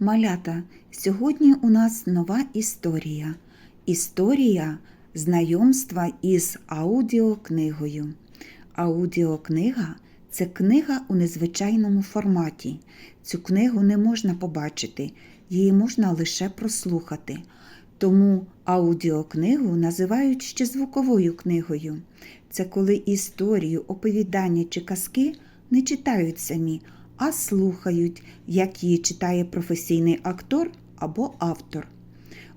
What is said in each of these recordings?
Малята, сьогодні у нас нова історія. Історія знайомства із аудіокнигою. Аудіокнига це книга у незвичайному форматі. Цю книгу не можна побачити, її можна лише прослухати. Тому аудіокнигу називають ще звуковою книгою. Це коли історію, оповідання чи казки не читають самі, а слухають, як її читає професійний актор або автор.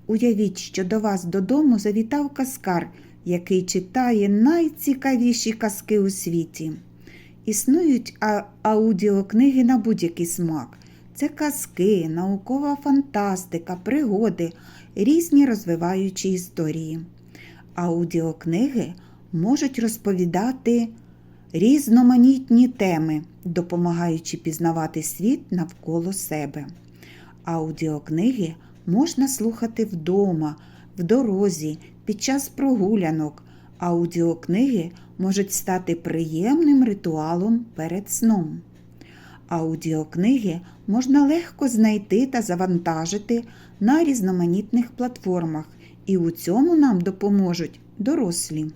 Уявіть, що до вас додому завітав казкар, який читає найцікавіші казки у світі. Існують аудіокниги на будь-який смак. Це казки, наукова фантастика, пригоди, різні розвиваючі історії. Аудіокниги можуть розповідати різноманітні теми, допомагаючи пізнавати світ навколо себе. Аудіокниги можна слухати вдома, в дорозі, під час прогулянок. Аудіокниги можуть стати приємним ритуалом перед сном. Аудіокниги можна легко знайти та завантажити на різноманітних платформах, і у цьому нам допоможуть дорослі.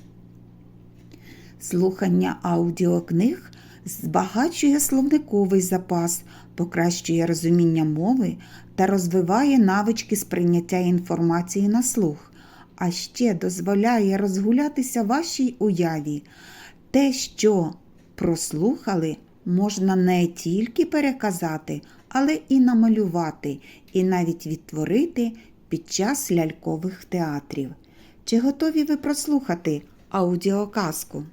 Слухання аудіокниг збагачує словниковий запас, покращує розуміння мови та розвиває навички сприйняття інформації на слух, а ще дозволяє розгулятися вашій уяві. Те, що прослухали, можна не тільки переказати, але і намалювати, і навіть відтворити під час лялькових театрів. Чи готові ви прослухати аудіоказку?